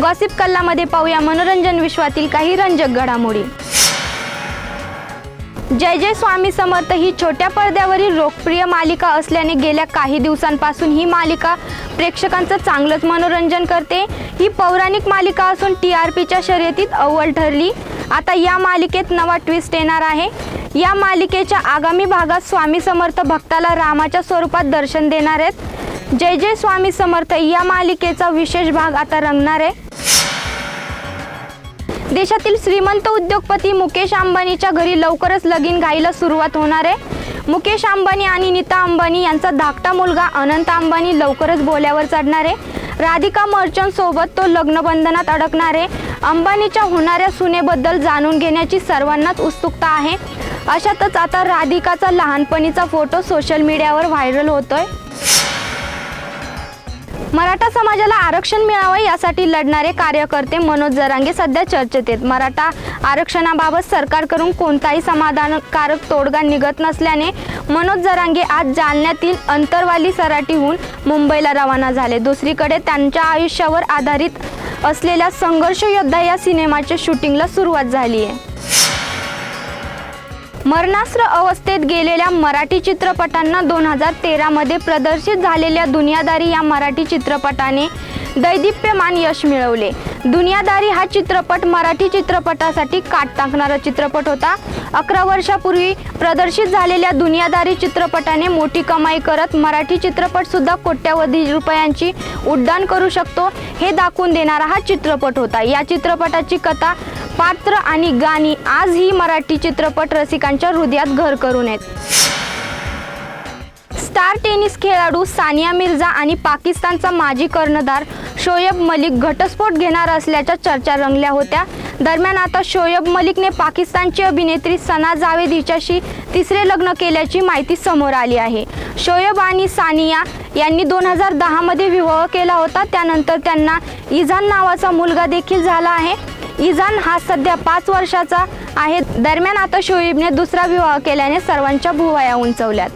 Gossip कल्लामध्ये पाहूया मनोरंजन विश्वातील काही रंजक घडामोडी. जय जय स्वामी समर्थ ही छोट्या पडद्यावरील लोकप्रिय मालिका असल्याने गेल्या काही दिवसांपासून ही मालिका प्रेक्षकांचं चांगलंच मनोरंजन करते. ही पौराणिक मालिका असून टी आर पीच्या शर्यतीत अव्वल ठरली. आता या मालिकेत नवा ट्विस्ट येणार आहे. या मालिकेच्या आगामी भागात स्वामी समर्थ भक्ताला रामाच्या स्वरूपात दर्शन देणार आहेत. जय जय स्वामी समर्थ. या मालिकेचा विशेष भाग आता रंगणार आहे. देशातील श्रीमंत उद्योगपती मुकेश अंबानीच्या घरी लवकरच लगीन घाईला सुरुवात होणार आहे. मुकेश अंबानी आणि नीता अंबानी यांचा धाकटा मुलगा अनंत अंबानी लवकरच बोल्यावर चढणार आहे. राधिका मर्चंट सोबत तो लग्नबंधनात अडकणार आहे. अंबानीच्या होणाऱ्या सुनेबद्दल जाणून घेण्याची सर्वांनाच उत्सुकता आहे. अशातच आता राधिकाचा लहानपणीचा फोटो सोशल मीडियावर व्हायरल होतोय. मराठा समाजाला आरक्षण मिळावं यासाठी लढणारे कार्यकर्ते मनोज जरांगे सध्या चर्चेत. आहेत मराठा आरक्षणाबाबत सरकारकडून कोणताही समाधानकारक तोडगा निघत नसल्याने मनोज जरांगे आज जालन्यातील अंतरवाली सराटीहून मुंबईला रवाना झाले. दुसरीकडे त्यांच्या आयुष्यावर आधारित असलेल्या संघर्ष योद्धा या सिनेमाच्या शूटिंगला सुरुवात झाली आहे मरणास्त्र अवस्थेत गेलेल्या मराठी चित्रपटांना दोन हजार तेरामध्ये प्रदर्शित झालेल्या दुनियादारी या मराठी चित्रपटाने दैदिप्यमान यश मिळवले. दुनियादारी हा चित्रपट मराठी चित्रपटासाठी काट टाकणारा चित्रपट होता. अकरा वर्षापूर्वी प्रदर्शित झालेल्या दुनियादारी चित्रपटाने मोठी कमाई करत मराठी चित्रपटसुद्धा कोट्यावधी रुपयांची उड्डाण करू शकतो हे दाखवून देणारा हा चित्रपट होता. या चित्रपटाची कथा पात्र आणि गाणी आजही मराठी चित्रपट रसिकांच्या हृदयात घर करून आहेत. स्टार टेनिस खेळाडू सानिया मिर्झा आणि पाकिस्तानचा माजी कर्णधार शोएब मलिक घटस्फोट घेणार असल्याच्या चर्चा रंगल्या होत्या. दरम्यान आता शोएब मलिकने पाकिस्तानची अभिनेत्री सना जावेद हिच्याशी तिसरे लग्न केल्याची माहिती समोर आली आहे. शोएब आणि सानिया यांनी दोन हजार दहामध्ये विवाह केला होता. त्यानंतर त्यांना इझान नावाचा मुलगा देखील झाला आहे. इझान हा सध्या पाच वर्षाचा आहे. दरम्यान आता शोएबने दुसरा विवाह केल्याने सर्वांच्या भुवया उंचवल्यात.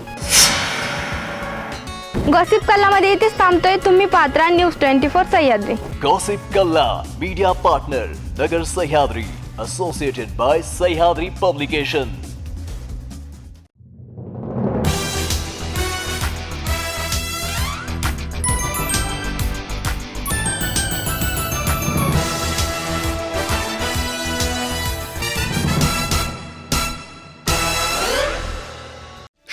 गॉसिप कल्ला मध्ये इथेच थांबतोय. तुम्ही Patra news twenty four Sahyadri. Gossip Kalla media partner Nagar Sahyadri associated by Sahyadri publication